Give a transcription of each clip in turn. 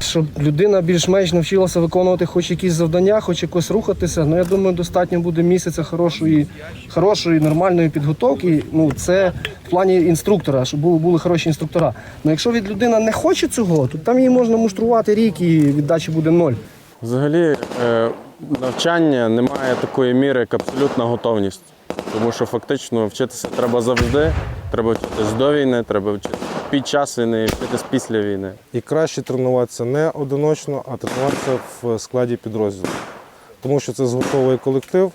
Щоб людина більш-менш навчилася виконувати хоч якісь завдання, хоч якось рухатися. Ну я думаю, достатньо буде місяця хорошої, хорошої, нормальної підготовки. Ну це в плані інструктора, щоб були, були хороші інструктора. Ну якщо від людина не хоче цього, то там її можна муштрувати рік і віддачі буде ноль. Взагалі, е, навчання немає такої міри, як абсолютна готовність. Тому що фактично вчитися треба завжди. Треба вчитись до війни, треба вчитися під час війни, вчитись після війни. І краще тренуватися не одиночно, а тренуватися в складі підрозділу. Тому що це згуртовує колектив.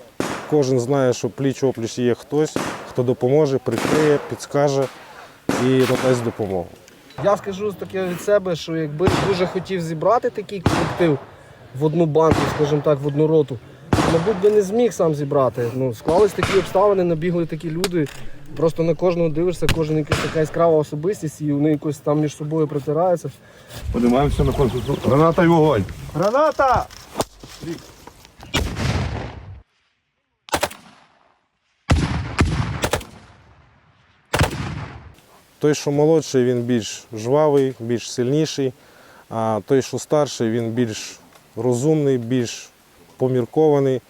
Кожен знає, що пліч опліч є хтось, хто допоможе, прикриє, підскаже і надасть допомогу. Я скажу таке від себе, що якби дуже хотів зібрати такий колектив в одну банку, скажімо так, в одну роту, мабуть, би не зміг сам зібрати. Ну, склались такі обставини, набігли такі люди. Просто на кожного дивишся, кожен якась така яскрава особистість, і вони якось там між собою притираються. Подимаємося на конкурс. Граната і вогонь. Граната! Той, що молодший, він більш жвавий, більш сильніший, а той, що старший, він більш розумний, більш поміркований,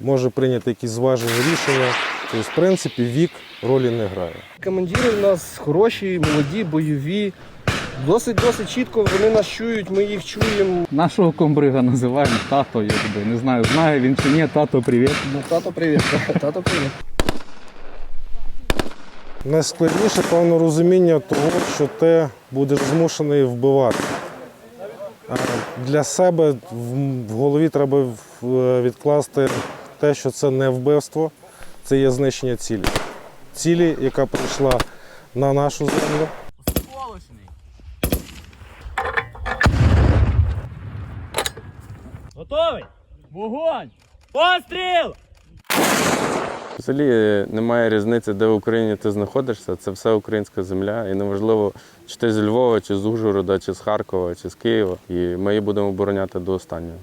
може прийняти якісь зважені рішення. Тобто, в принципі, вік ролі не грає. Командири в нас хороші, молоді, бойові. Досить досить чітко вони нас чують, ми їх чуємо. Нашого комбрига називаємо тато, якби. Не знаю, знає він чи ні, тато, привіт. Ну, тато, привіт. Тато, привіт. Найскладніше, певно, розуміння того, що ти будеш змушений вбивати. Для себе в- голові треба відкласти те, що це не вбивство, це є знищення цілі. Цілі, яка прийшла на нашу землю. Готовий? Вогонь! Постріл! Взагалі е, немає різниці, де в Україні ти знаходишся. Це все українська земля. І неважливо, чи ти з Львова, чи з Ужгорода, чи з Харкова, чи з Києва. І ми її будемо обороняти до останнього.